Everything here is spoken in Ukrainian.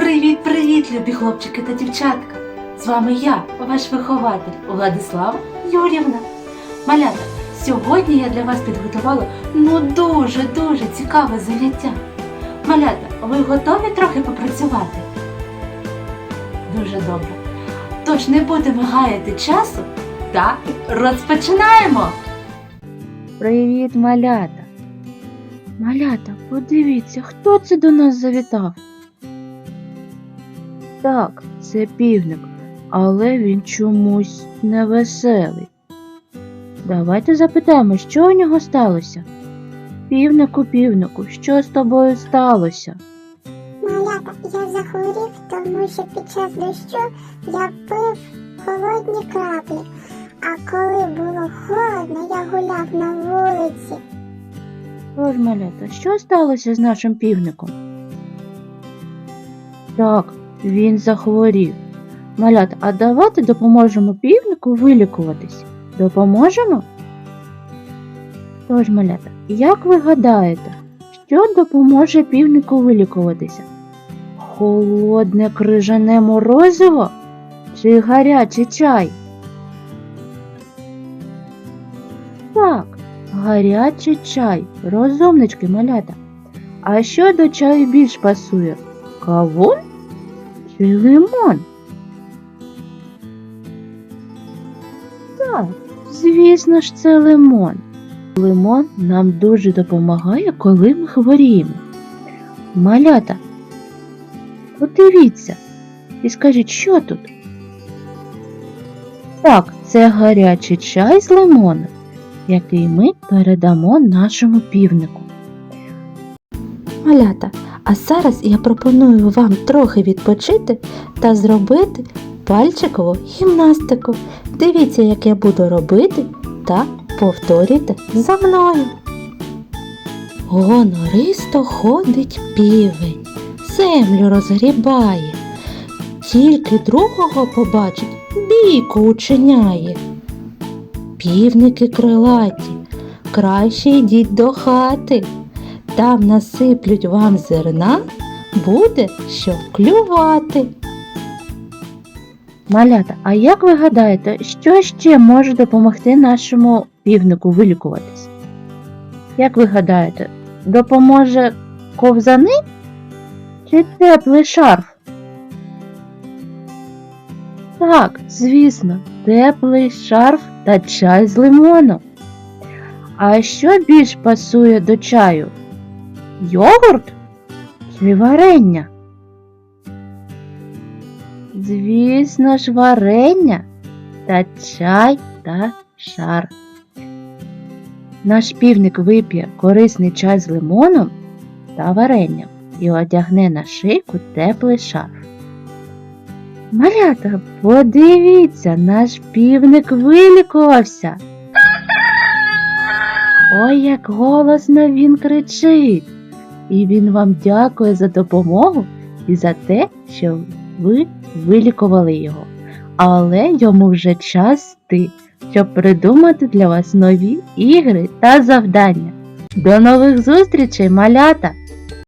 Привіт-привіт, любі хлопчики та дівчатка! З вами я, ваш вихователь Владислава Юрівна. Малята, сьогодні я для вас підготувала ну дуже-дуже цікаве заняття. Малята, ви готові трохи попрацювати? Дуже добре. Тож не будемо гаяти часу та розпочинаємо! Привіт, малята! Малята, подивіться, хто це до нас завітав? Так, це півник, але він чомусь невеселий. Давайте запитаємо, що у нього сталося. Півнику, півнику, що з тобою сталося? Малята, я захворів, тому що під час дощу я пив холодні краплі. А коли було холодно, я гуляв на вулиці. Тож, малята, що сталося з нашим півником? Так, він захворів. Малята, а давайте допоможемо півнику вилікуватись. Допоможемо? Тож, малята, як ви гадаєте, що допоможе півнику вилікуватися? Холодне крижане морозиво чи гарячий чай? Так, гарячий чай, розумнички малята. А що до чаю більш пасує? Кавун чи лимон? Так, звісно ж, це лимон. Лимон нам дуже допомагає, коли ми хворіємо. Малята, подивіться і скажіть, що тут? Так, це гарячий чай з лимоном, який ми передамо нашому півнику. Малята, а зараз я пропоную вам трохи відпочити та зробити пальчикову гімнастику. Дивіться, як я буду робити, та повторюйте за мною. Гонористо ходить півень, землю розгрібає, тільки другого побачить, бійку учиняє. Півники крилаті, краще йдіть до хати, там насиплють вам зерна, буде що клювати. Малята, а як ви гадаєте, що ще може допомогти нашому півнику вилікуватись? Як ви гадаєте, допоможе ковзани чи теплий шарф? Так, звісно, теплий шарф та чай з лимоном. А що більш пасує до чаю? Йогурт чи варення? Звісно ж, варення та чай та шар. Наш півник вип'є корисний чай з лимоном та варенням і одягне на шийку теплий шарф. Малята, подивіться, наш півник вилікувався. Ой, як голосно він кричить. І він вам дякує за допомогу і за те, що ви вилікували його. Але йому вже час йти, щоб придумати для вас нові ігри та завдання. До нових зустрічей, малята!